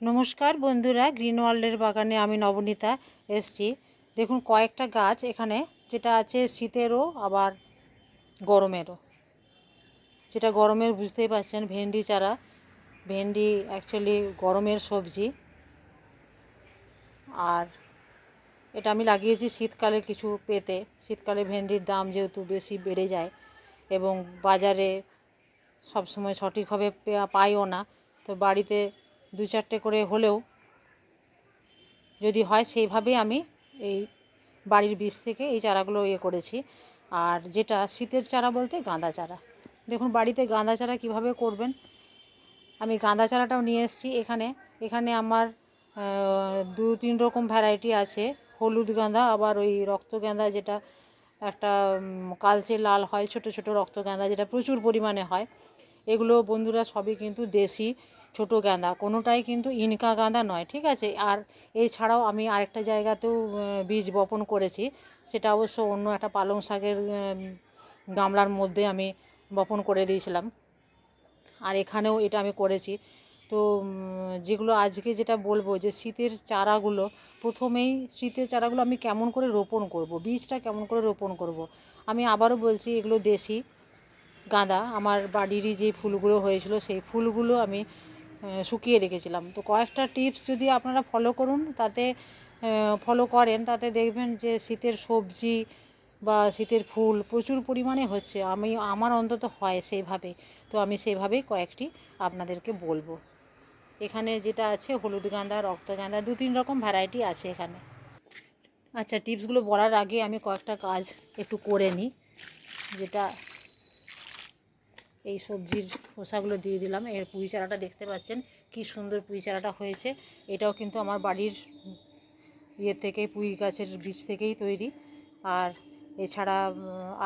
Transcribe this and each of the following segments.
নমস্কার বন্ধুরা, গ্রিন ওয়ার্ল্ডের বাগানে আমি নবনীতা এসছি। দেখুন, কয়েকটা গাছ এখানে, যেটা আছে শীতেরও, আবার গরমেরও। যেটা গরমের বুঝতেই পারছেন, ভেন্ডি চারা। ভেন্ডি অ্যাকচুয়ালি গরমের সবজি। আর এটা আমি লাগিয়েছি শীতকালে কিছু পেতে। শীতকালে ভেন্ডির দাম যেহেতু বেশি বেড়ে যায় এবং বাজারে সবসময় সঠিকভাবে পাইও না। তো বাড়িতে দু চারটে করে হলেও যদি হয় সেইভাবেই আমি এই বাড়ির বীজ থেকে এই চারাগুলো ইয়ে করেছি। আর যেটা শীতের চারা বলতে গাঁদা চারা। দেখুন, বাড়িতে গাঁদা চারা কীভাবে করবেন? আমি গাঁদা চারাটাও নিয়ে এসেছি এখানে। এখানে আমার দু তিন রকম ভ্যারাইটি আছে। হলুদ গাঁদা, আবার ওই রক্ত গাঁদা যেটা একটা কালচে লাল হয়, ছোট ছোট রক্ত গাঁদা যেটা প্রচুর পরিমাণে হয়। এগুলো বন্ধুরা সবই কিন্তু দেশি। ছোট গাঁদা, কোনোটাই কিন্তু ইনকা গাঁদা নয়, ঠিক আছে? আর এছাড়াও আমি আরেকটা জায়গাতেও বীজ বপন করেছি, সেটা অবশ্য অন্য একটা পালং শাকের গামলার মধ্যে আমি বপন করে দিয়েছিলাম। আর এখানেও এটা আমি করেছি। তো যেগুলো আজকে যেটা বলব যে শীতের চারাগুলো, প্রথমেই শীতের চারাগুলো আমি কেমন করে রোপণ করব, বীজটা কেমন করে রোপণ করব? আমি আবারও বলছি, এগুলো দেশি গাঁদা। আমার বাড়িরই যে ফুলগুলো হয়েছিল, সেই ফুলগুলো আমি শুকিয়ে রেখেছিলাম। তো কয়েকটা টিপস যদি আপনারা ফলো করুন, তাতে ফলো করেন, তাতে দেখবেন যে শীতের সবজি বা শীতের ফুল প্রচুর পরিমাণে হচ্ছে। আমি, আমার অন্তত হয় সেইভাবে তো আমি সেইভাবেই কয়েকটি আপনাদেরকে বলব। এখানে যেটা আছে, হলুদ গাঁদা, রক্ত গাঁদা, দু তিন রকম ভ্যারাইটি আছে এখানে। আচ্ছা টিপসগুলো বলার আগে আমি কয়েকটা কাজ একটু করে নিই, যেটা এই সবজির খোসাগুলো দিয়ে দিলাম। এর পুঁই চারাটা দেখতে পাচ্ছেন, কি সুন্দর পুঁই চারাটা হয়েছে। এটাও কিন্তু আমার বাড়ির ইয়ে থেকে পুঁই গাছের বীজ থেকেই তৈরি। আর এছাড়া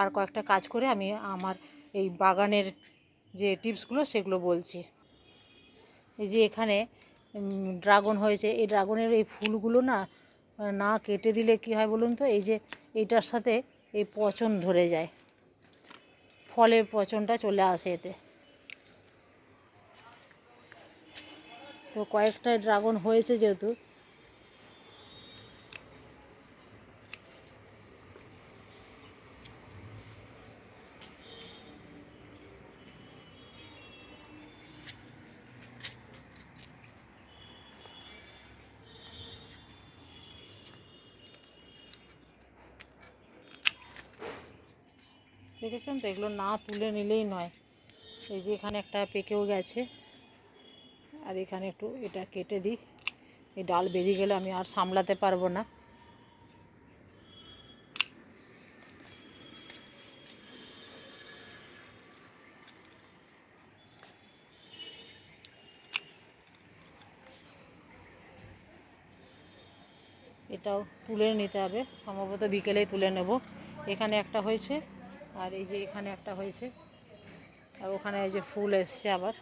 আর কয়েকটা কাজ করে আমি আমার এই বাগানের যে টিপসগুলো সেগুলো বলছি। এই যে এখানে ড্রাগন হয়েছে। এই ড্রাগনের এই ফুলগুলো না না কেটে দিলে কি হয় বলুন তো? এই যে এইটার সাথে এই পচন ধরে যায়। ফলের পচনটা চলে আসে এতে। তো কয়েকটা ড্রাগন হয়েছে যেহেতু দেখেছেন তো? এগুলো না তুলে নিলেই নয়। এই যে এখানে একটা পেকেও গেছে। আর এখানে একটু এটা কেটে দিই। এই ডাল বেরিয়ে গেলে আমি আর সামলাতে পারব না। এটাও তুলে নিতে হবে। সম্ভবত বিকেলেই তুলে নেব। এখানে একটা হয়েছে। আর এই যে এখানে একটা হয়েছে। আর ওখানে এই যে ফুল এসছে আবার।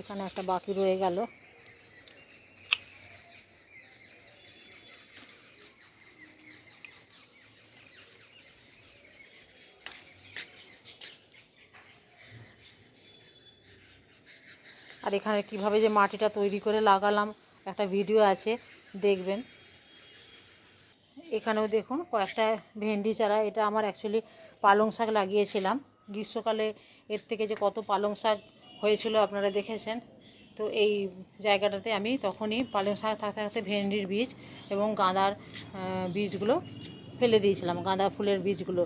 এখানে একটা বাকি রয়ে গেল। এখানে কীভাবে যে মাটিটা তৈরি করে লাগালাম, একটা ভিডিও আছে, দেখবেন। এখানেও দেখুন কয়েকটা ভেন্ডি চারা, এটা আমার অ্যাকচুয়ালি পালং শাক লাগিয়েছিলাম। গ্রীষ্মকালে এর থেকে যে কত পালং শাক হয়েছিল আপনারা দেখেছেন। তো এই জায়গাটাতে আমি তখনই পালং শাক থাকতে থাকতে ভেন্ডির বীজ এবং গাঁদার বীজগুলো ফেলে দিয়েছিলাম, গাঁদা ফুলের বীজগুলো।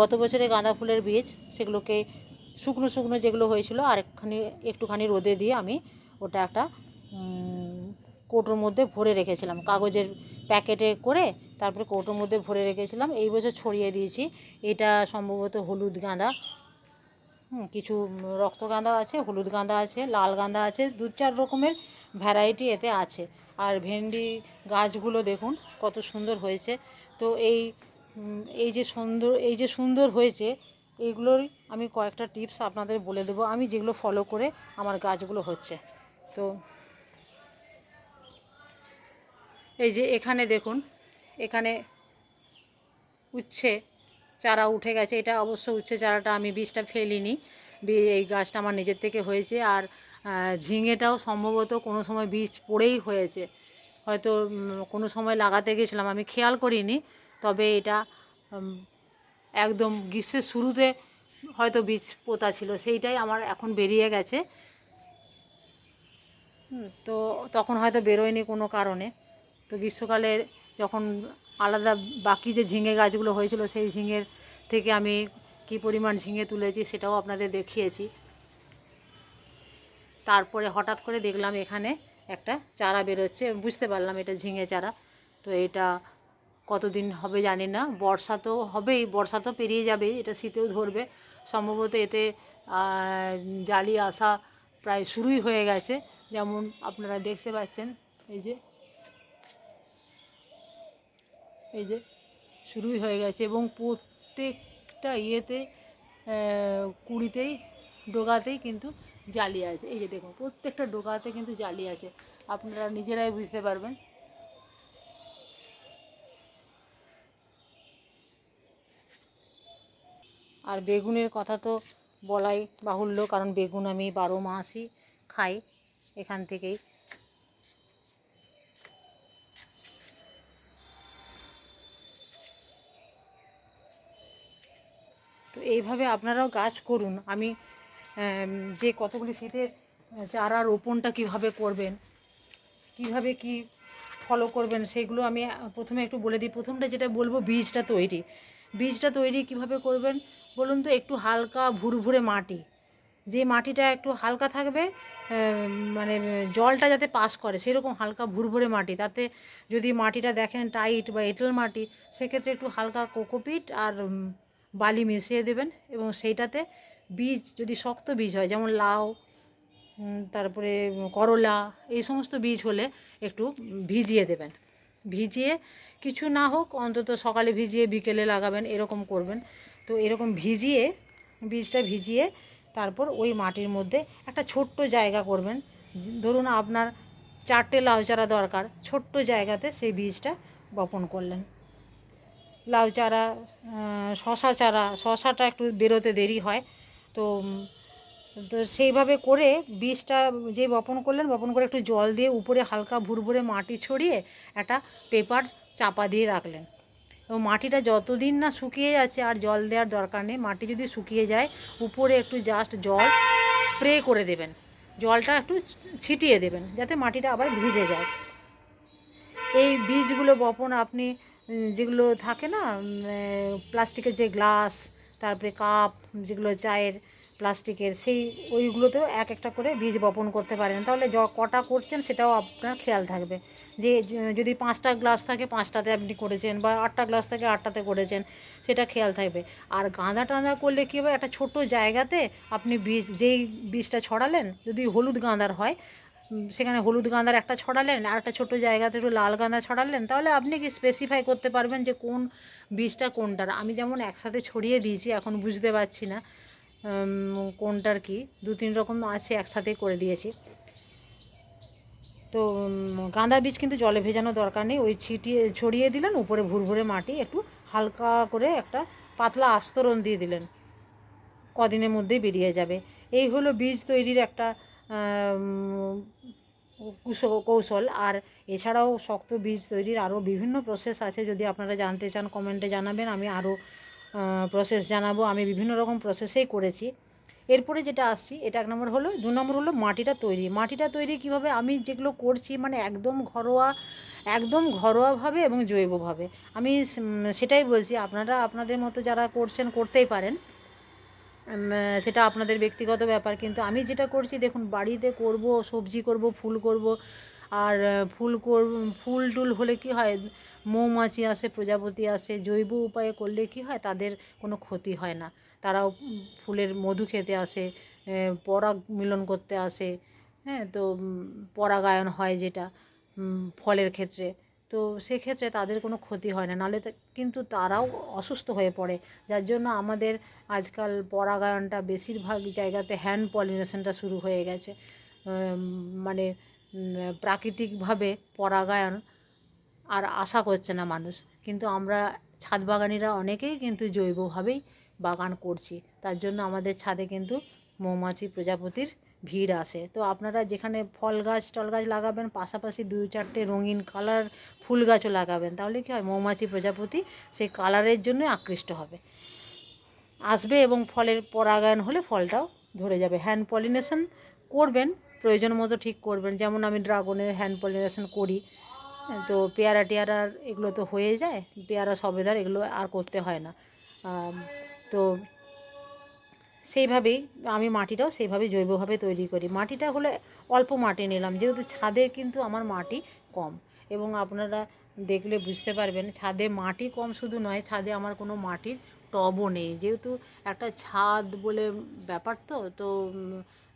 গত বছরে গাঁদা ফুলের বীজ সেগুলোকে শুকনো শুকনো যেগুলো হয়েছিল, আরেকখানি, একটুখানি রোদে দিয়ে আমি ওটা একটা কৌটোর মধ্যে ভরে রেখেছিলাম। কাগজের প্যাকেটে করে তারপরে কৌটোর মধ্যে ভরে রেখেছিলাম। এই বছর ছড়িয়ে দিয়েছি। এটা সম্ভবত হলুদ গাঁদা। কিছু রক্ত গাঁদা আছে, হলুদ গাঁদা আছে, লাল গাঁদা আছে, দু চার রকমের ভ্যারাইটি এতে আছে। আর ভেন্ডি গাছগুলো দেখুন, কত সুন্দর হয়েছে। তো এই এই যে সুন্দর, এই যে সুন্দর হয়েছে এইগুলোর আমি কয়েকটা টিপস আপনাদের বলে দেবো। আমি যেগুলো ফলো করে আমার গাছগুলো হচ্ছে। তো এই যে এখানে দেখুন, এখানে উচ্ছে, চারা উঠে গেছে। এটা অবশ্য উচ্ছে চারাটা আমি বীজটা ফেলিনি। এই গাছটা আমার নিজের থেকে হয়েছে। আর ঝিঙেটাও সম্ভবত কোনো সময় বীজ পড়েই হয়েছে। হয়তো কোনো সময় লাগাতে গেছিলাম। আমি খেয়াল করিনি। তবে এটা একদম গ্রীষ্মের শুরুতে হয়তো বীজ পোতা ছিল, সেইটাই আমার এখন বেরিয়ে গেছে। তো তখন হয়তো বেরোয়নি কোনো কারণে। তো গ্রীষ্মকালে যখন আলাদা বাকি যে ঝিঙে গাছগুলো হয়েছিল, সেই ঝিঙের থেকে আমি কী পরিমাণ ঝিঙে তুলেছি সেটাও আপনাদের দেখিয়েছি। তারপরে হঠাৎ করে দেখলাম এখানে একটা চারা বেরোচ্ছে, বুঝতে পারলাম এটা ঝিঙে চারা। তো এটা কতদিন হবে জানি না। বর্ষা তো হবেই, বর্ষা তো পেরিয়ে যাবেই, এটা শীতেও ধরবে। সম্ভবত এতে জালি আসা প্রায় শুরুই হয়ে গেছে। যেমন আপনারা দেখতে পাচ্ছেন, এই যে এই যে, শুরুই হয়ে গেছে এবং প্রত্যেকটা ইয়েতে কুড়িতেই, ডোগাতেই কিন্তু জালি আছে। এই যে দেখুন, প্রত্যেকটা ডোগাতে কিন্তু জালি আছে। আপনারা নিজেরাই বুঝতে পারবেন। আর বেগুনের কথা তো বলাই বাহুল্য, কারণ বেগুন আমি বারো মাসই খাই এখান থেকেই। তো এইভাবে আপনারাও গাছ করুন। আমি যে কতগুলি শীতের চারা রোপণটা কীভাবে করবেন, কীভাবে কি ফলো করবেন, সেগুলো আমি প্রথমে একটু বলে দিই। প্রথমটা যেটা বলব, বীজটা তৈরি। বীজটা তৈরি কীভাবে করবেন বলুন তো, একটু হালকা ভুরভুরে মাটি। যে মাটিটা একটু হালকা থাকবে মানে জলটা যাতে পাস করে, সেরকম হালকা ভুরভুরে মাটি। তাতে যদি মাটিটা দেখেন টাইট বা এঁটেল মাটি, সেক্ষেত্রে একটু হালকা কোকোপিট আর বালি মিশিয়ে দেবেন এবং সেইটাতে বীজ, যদি শক্ত বীজ হয়, যেমন লাউ তারপরে করলা, এই সমস্ত বীজ হলে একটু ভিজিয়ে দেবেন। ভিজিয়ে কিছু না হোক, অন্তত সকালে ভিজিয়ে বিকেলে লাগাবেন, এরকম করবেন। তো এরকম ভিজিয়ে, বীজটা ভিজিয়ে তারপর ওই মাটির মধ্যে একটা ছোট্ট জায়গা করবেন। ধরুন আপনার চারটে লাউ চারা দরকার, ছোট্ট জায়গাতে সেই বীজটা বপন করলেন। লাউ চারা শশা চারা, শশাটা একটু বেরোতে দেরি হয়। তো তো সেইভাবে করে বীজটা যে বপন করলেন, বপন করে একটু জল দিয়ে উপরে হালকা ভুরভুরে মাটি ছড়িয়ে একটা পেপার চাপা দিয়ে রাখলেন। এবং মাটিটা যতদিন না শুকিয়ে যাচ্ছে আর জল দেওয়ার দরকার নেই, মাটি যদি শুকিয়ে যায়, উপরে একটু জাস্ট জল স্প্রে করে দেবেন। জলটা একটু ছিটিয়ে দেবেন, যাতে মাটিটা আবার ভিজে যায়। এই বীজগুলো বপন আপনি যেগুলো থাকে না প্লাস্টিকের যে গ্লাস তারপরে কাপ যেগুলো চায়ের প্লাস্টিকের সেই ওইগুলোতেও এক একটা করে বীজ বপন করতে পারেন। তাহলে য, কটা করছেন সেটাও আপনার খেয়াল থাকবে। যে যদি পাঁচটা গ্লাস থাকে, পাঁচটাতে আপনি করেছেন বা আটটা গ্লাস থাকে, আটটাতে করেছেন, সেটা খেয়াল থাকবে। আর গাঁদা টাঁদা করলে কী হবে? একটা ছোট জায়গাতে আপনি বীজ, যেই বীজটা ছড়ালেন, যদি হলুদ গাঁদার হয় সেখানে হলুদ গাঁদার একটা ছড়ালেন, আর একটা ছোটো জায়গাতে একটু লাল গাঁদা ছড়ালেন, তাহলে আপনি কি স্পেসিফাই করতে পারবেন যে কোন বীজটা কোনটার? আমি যেমন একসাথে ছড়িয়ে দিয়েছি, এখন বুঝতে পারছি না কোনটার কি? দু তিন রকম আছে, একসাথে করে দিয়েছি। তো গাঁদা বীজ কিন্তু জলে ভেজানো দরকার নেই। ওই ছিটিয়ে, ছড়িয়ে দিলেন, উপরে ভুরভুরে মাটি, একটু হালকা করে একটা পাতলা আস্তরণ দিয়ে দিলেন। কদিনের মধ্যেই বেরিয়ে যাবে। এই হলো বীজ তৈরির একটা কুশ- কৌশল আর এছাড়াও শক্ত বীজ তৈরির আরও বিভিন্ন প্রসেস আছে। যদি আপনারা জানতে চান কমেন্টে জানাবেন। আমি আরও প্রসেস জানাব। আমি বিভিন্ন রকম প্রসেসেই করেছি। এরপরে যেটা আসছি, এটা এক নম্বর হলো, দু নম্বর হলো মাটিটা তৈরি। মাটিটা তৈরি কীভাবে? আমি যেগুলো করছি মানে একদম ঘরোয়া, একদম ঘরোয়াভাবে এবং জৈবভাবে। আমি সেটাই বলছি, আপনারা আপনাদের মতো যারা করছেন, করতেই পারেন। সেটা আপনাদের ব্যক্তিগত ব্যাপার, কিন্তু আমি যেটা করছি, দেখুন, বাড়িতে করব, সবজি করব, ফুল করব আর ফুল ফুল টুল হলে কি হয়? মৌমাছি আসে, প্রজাপতি আসে, জৈব উপায়ে করলে কি হয়? তাদের কোনো ক্ষতি হয় না। তারাও ফুলের মধু খেতে আসে পরাগ মিলন করতে আসে হ্যাঁ? তো পরাগায়ন হয় যেটা ফলের ক্ষেত্রে। তো সেক্ষেত্রে তাদের কোনো ক্ষতি হয় না। নাহলে কিন্তু তারাও অসুস্থ হয়ে পড়ে। যার জন্য আমাদের আজকাল পরাগায়নটা বেশিরভাগ জায়গাতে হ্যান্ড পলিনেশনটা শুরু হয়ে গেছে। মানে প্রাকৃতিকভাবে পরাগায়ন আর আশা করছে না মানুষ। কিন্তু আমরা ছাদ বাগানিরা অনেকেই কিন্তু জৈবভাবেই বাগান করছি। তার জন্য আমাদের ছাদে কিন্তু মৌমাছি প্রজাপতির ভিড় আসে। তো আপনারা যেখানে ফল গাছ, টল গাছ লাগাবেন, পাশাপাশি দুই চারটে রঙিন কালার ফুল গাছও লাগাবেন, তাহলে কী হয়? মৌমাছি প্রজাপতি সেই কালারের জন্য আকৃষ্ট হবে। আসবে এবং ফলের পরাগায়ন হলে ফলটাও ধরে যাবে। হ্যান্ড পলিনেশন করবেন প্রয়োজন মতো ঠিক করবেন। যেমন আমি ড্রাগনের হ্যান্ড পলিনেশন করি, তো পেয়ারা টেয়ারার এগুলো তো হয়ে যায়, পেয়ারা সবেদার এগুলো আর করতে হয় না। তো সেইভাবেই আমি মাটিটাও সেইভাবে জৈবভাবে তৈরি করি। মাটিটা হলে অল্প মাটি নিলাম, যেহেতু ছাদে কিন্তু আমার মাটি কম। এবং আপনারা দেখলে বুঝতে পারবেন, ছাদে মাটি কম শুধু নয়, ছাদে আমার কোনো মাটির টবও নেই। যেহেতু একটা ছাদ বলে ব্যাপার তো তো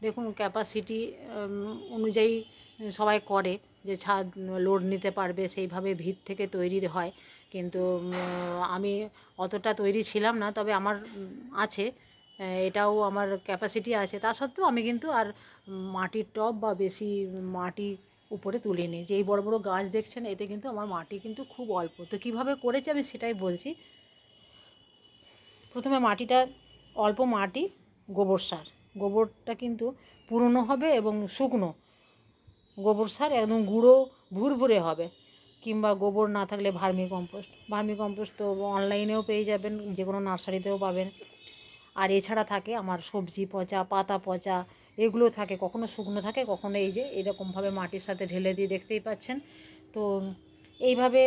দেখুন ক্যাপাসিটি অনুযায়ী সবাই করে যে ছাদ লোড নিতে পারবে, সেইভাবে ভিত থেকে তৈরি হয়। কিন্তু আমি অতটা তৈরি ছিলাম না, তবে আমার আছে। এটাও আমার ক্যাপাসিটি আছে। তা সত্ত্বেও আমি কিন্তু আর মাটির টব বা বেশি মাটি উপরে তুলিনি। যে এই বড় বড় গাছ দেখছেন, এতে কিন্তু আমার মাটি কিন্তু খুব অল্প। তো কীভাবে করেছি আমি সেটাই বলছি। প্রথমে মাটিটা অল্প মাটি, গোবর সার। গোবরটা কিন্তু পুরনো হবে এবং শুকনো। গোবর সার একদম গুঁড়ো, ভুরভুরে হবে। কিংবা গোবর না থাকলে ভার্মি কম্পোস্ট ভার্মি কম্পোস্ট তো অনলাইনেও পেয়ে যাবেন যে কোনো নার্সারিতেও পাবেন। আর এছাড়া থাকে আমার সবজি পচা, পাতা পচা, এগুলো থাকে। কখনো শুকনো থাকে, কখনো এই যে এরকমভাবে মাটির সাথে ঢেলে দিয়ে দেখতেই পাচ্ছেন। তো এইভাবে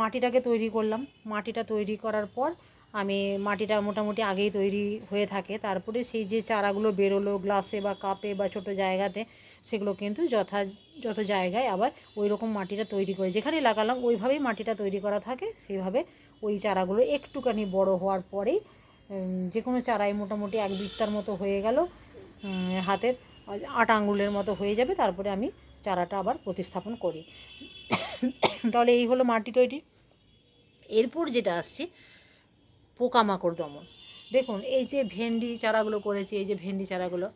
মাটিটাকে তৈরি করলাম। মাটিটা তৈরি করার পর আমি মাটিটা মোটামুটি আগেই তৈরি হয়ে থাকে। তারপরে সেই যে চারাগুলো বেরোলো গ্লাসে বা কাপে বা ছোটো জায়গাতে, সেগুলো কিন্তু যথা, যত জায়গায় আবার ওই রকম মাটিটা তৈরি করে, যেখানে লাগালাম ওইভাবেই মাটিটা তৈরি করা থাকে। সেইভাবে ওই চারাগুলো একটুখানি বড় হওয়ার পরেই যে কোনো চারাই মোটামুটি এক বিত্তার মতো হয়ে গেল হাতের আট আঙ্গুলের মতো হয়ে যাবে। তারপরে আমি চারাটা আবার প্রতিস্থাপন করি। তাহলে এই হলো মাটি তৈরি। এরপর যেটা আসছে পোকামাকড় দমন। দেখুন, এই যে ভেন্ডি চারাগুলো করেছি, এই যে ভেন্ডি চারাগুলো,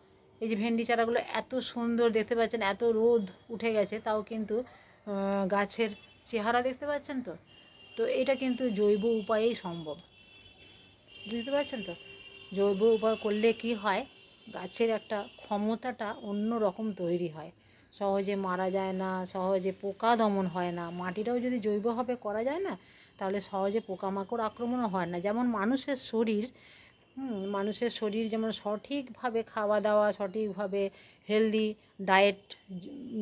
এই যে ভেন্ডি চারাগুলো এত সুন্দর দেখতে পাচ্ছেন, এত রোদ উঠে গেছে, তাও কিন্তু গাছের চেহারা দেখতে পাচ্ছেন তো? তো এটা কিন্তু জৈব উপায়েই সম্ভব। বুঝতে পারছেন তো? জৈব উপায় করলে কি হয়? গাছের একটা ক্ষমতাটা অন্য রকম তৈরি হয়। সহজে মারা যায় না, সহজে পোকা দমন হয় না। মাটিটাও যদি জৈবভাবে করা যায় না তাহলে সহজে পোকামাকড় আক্রমণও হয় না। যেমন মানুষের শরীর মানুষের শরীর যেমন সঠিকভাবে খাওয়া দাওয়া, সঠিকভাবে হেলদি ডায়েট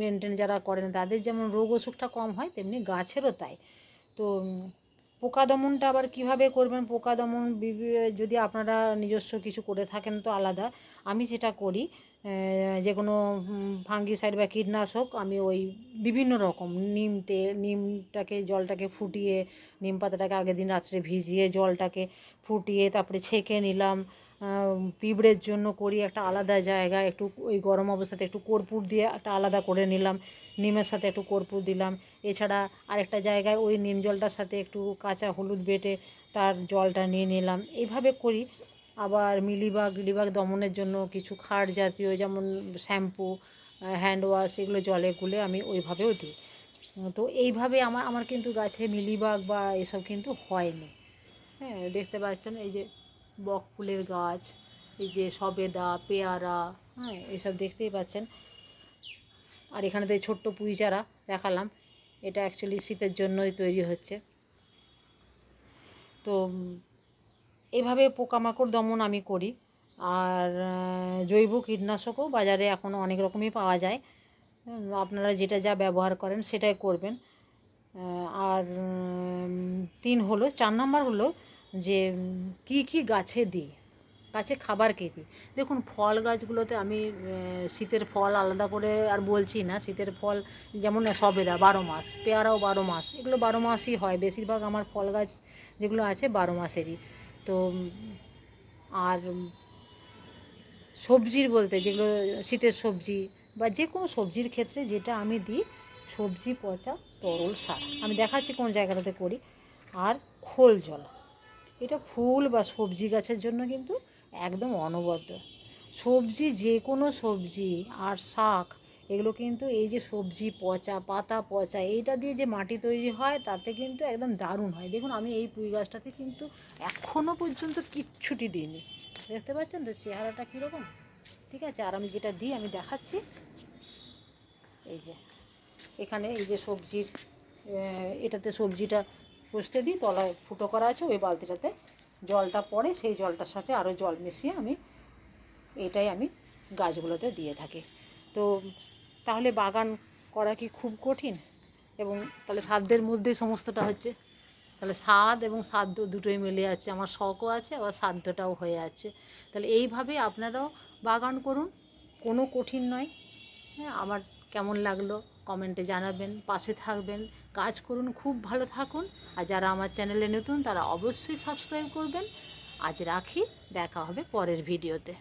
মেনটেন যারা করেন, তাদের যেমন রোগ অসুখটা কম হয়, তেমনি গাছেরও তাই। তো পোকা দমনটা আবার কীভাবে করবেন? পোকা দমন যদি আপনারা নিজস্ব কিছু করে থাকেন তো আলাদা। আমি সেটা করি। যে কোনো ফাঙ্গিসাইড বা কীটনাশক, আমি ওই বিভিন্ন রকম, নিম তেল নিমটাকে, জলটাকে ফুটিয়ে, নিম পাতাটাকে আগের দিন রাত্রে ভিজিয়ে জলটাকে ফুটিয়ে তারপরে ছেঁকে নিলাম। পিঁপড়ের জন্য করি একটা আলাদা জায়গায় একটু ওই গরম অবস্থাতে একটু কর্পূর দিয়ে একটা আলাদা করে নিলাম। নিমের সাথে একটু কর্পূর দিলাম। এছাড়া আরেকটা জায়গায় ওই নিম জলটার সাথে একটু কাঁচা হলুদ বেটে তার জলটা নিয়ে নিলাম। এইভাবে করি। আবার মিলিবাগ লিলিবাগ দমনের জন্য কিছু খাট জাতীয় যেমন শ্যাম্পু হ্যান্ড ওয়াশ এগুলো জলে গুলে আমি ওইভাবেও দিই। তো এইভাবে আমার আমার কিন্তু গাছে মিলিবাগ বা এসব কিন্তু হয়নি। হ্যাঁ দেখতে পাচ্ছেন এই যে বক ফুলের গাছ, এই যে সবেদা, পেয়ারা হ্যাঁ এসব দেখতেই পাচ্ছেন। আর এখানে তো এই ছোট্ট পুঁই চারা দেখালাম, এটা অ্যাকচুয়ালি শীতের জন্যই তৈরি হচ্ছে। তো এভাবে পোকামাকড় দমন আমি করি। আর জৈব কীটনাশকও বাজারে এখন অনেক রকমই পাওয়া যায়। আপনারা যেটা যা ব্যবহার করেন সেটাই করবেন। আর তিন হলো, চার নাম্বার হলো যে, কী কী গাছে দিই? গাছে খাবার কী দিই দেখুন, ফল গাছগুলোতে আমি শীতের ফল আলাদা করে আর বলছি না, শীতের ফল যেমন সবেদা বারো মাস, পেয়ারাও বারো মাস, এগুলো বারো মাসই হয়। বেশিরভাগ আমার ফল গাছ যেগুলো আছে বারো মাসেরই। তো, আর সবজির বলতে যেগুলো শীতের সবজি বা যে কোনো সবজির ক্ষেত্রে যেটা আমি দিই, সবজি, পচা, তরল সার। আমি দেখাচ্ছি কোন জায়গাটাতে করি। আর খোল জল। এটা ফুল বা সবজি গাছের জন্য কিন্তু একদম অনবদ্য। সবজি, যে কোনো সবজি আর শাক এগুলো কিন্তু এই যে সবজি পচা, পাতা পচা, এইটা দিয়ে যে মাটি তৈরি হয়, তাতে কিন্তু একদম দারুণ হয়। দেখুন, আমি এই পুঁই গাছটাতে কিন্তু এখনও পর্যন্ত কিচ্ছুটি দিইনি। দেখতে পাচ্ছেন তো চেহারাটা কীরকম? ঠিক আছে, আর আমি যেটা দিই, আমি দেখাচ্ছি। এই যে, এখানে এই যে সবজির এটাতে সবজিটা কষতে দিই, তলায় ফুটো করা আছে, ওই বালতিটাতে জলটা পড়ে, সেই জলটার সাথে আরও জল মিশিয়ে আমি, এটাই আমি গাছগুলোতে দিয়ে থাকি। তো তাহলে বাগান করা কি খুব কঠিন? এবং তাহলে সাধ্যের মধ্যেই সমস্তটা হচ্ছে। তাহলে স্বাদ এবং সাধ্য দুটোই মিলে যাচ্ছে আমার শখও আছে, আবার সাধ্যটাও হয়ে যাচ্ছে তাহলে এইভাবে আপনারাও বাগান করুন। কোনো কঠিন নয়। হ্যাঁ আমার কেমন লাগল কমেন্টে জানাবেন, পাশে থাকবেন, কাজ করুন, খুব ভালো থাকুন। আর যারা আমার চ্যানেলে নতুন, তারা অবশ্যই সাবস্ক্রাইব করবেন। আজ রাখি, দেখা হবে পরের ভিডিওতে।